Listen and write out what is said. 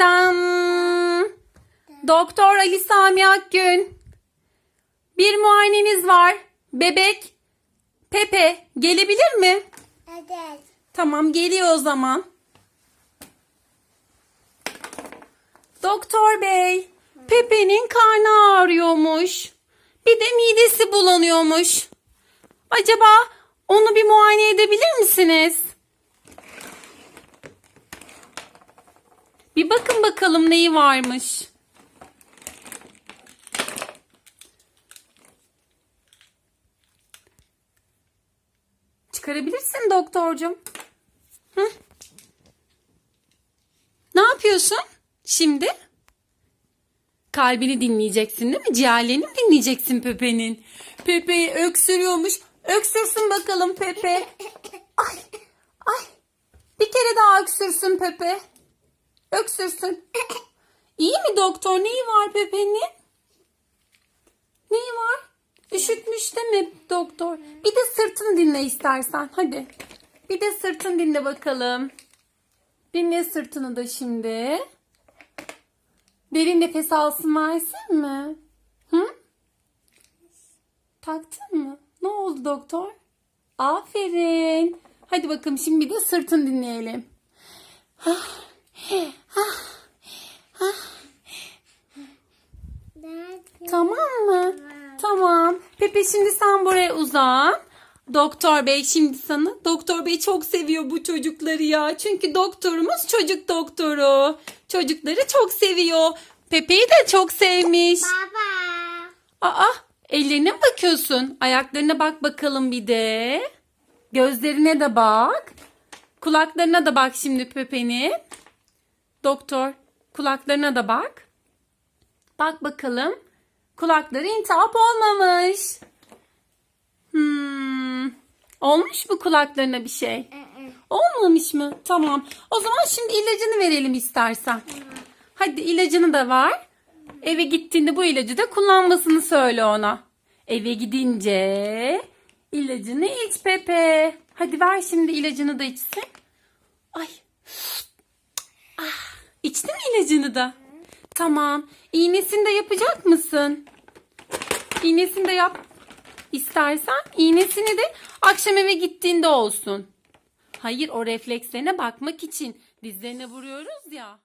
dan. Doktor Ali Sami Akgün. Bir muayeneniz var. Bebek Pepe gelebilir mi? Evet. Tamam geliyor o zaman. Doktor bey, Pepe'nin karnı ağrıyormuş. Bir de midesi bulanıyormuş. Acaba onu bir muayene edebilir misiniz? Bakalım neyi varmış. Çıkarabilirsin doktorcum. Hı? Ne yapıyorsun şimdi? Kalbini dinleyeceksin değil mi? Ciğerlerini dinleyeceksin Pepe'nin? Pepe'yi öksürüyormuş. Öksürsün bakalım Pepe. Ay, ay. Bir kere daha öksürsün Pepe. Öksürsün. İyi mi doktor? Neyi var Pepe'nin? Neyi var? Üşütmüş mi doktor? Bir de sırtını dinle istersen. Hadi. Bir de sırtını dinle bakalım. Dinle sırtını da şimdi. Derin nefes alsın versin mi? Hı? Taktın mı? Ne oldu doktor? Aferin. Hadi bakalım şimdi bir de sırtını dinleyelim. Nerede? Tamam mı? Tamam. Pepe şimdi sen buraya uzan. Doktor bey şimdi sana. Doktor bey çok seviyor bu çocukları ya. Çünkü doktorumuz çocuk doktoru. Çocukları çok seviyor. Pepe'yi de çok sevmiş. Baba. Aa, ellerine mi bakıyorsun? Ayaklarına bak bakalım bir de. Gözlerine de bak. Kulaklarına da bak şimdi Pepe'nin. Doktor, kulaklarına da bak. Bak bakalım. Kulakları intihap olmamış. Hmm. Olmuş mu kulaklarına bir şey? Olmamış mı? Tamam. O zaman şimdi ilacını verelim istersen. Hadi ilacını da var. Eve gittiğinde bu ilacı da kullanmasını söyle ona. Eve gidince ilacını iç Pepe. Hadi ver şimdi ilacını da içsin. Ay. Ah, içtin mi ilacını da? Tamam. İğnesini de yapacak mısın? İğnesini de yap istersen. İğnesini de akşam eve gittiğinde olsun. Hayır o reflekslerine bakmak için dizlerine vuruyoruz ya.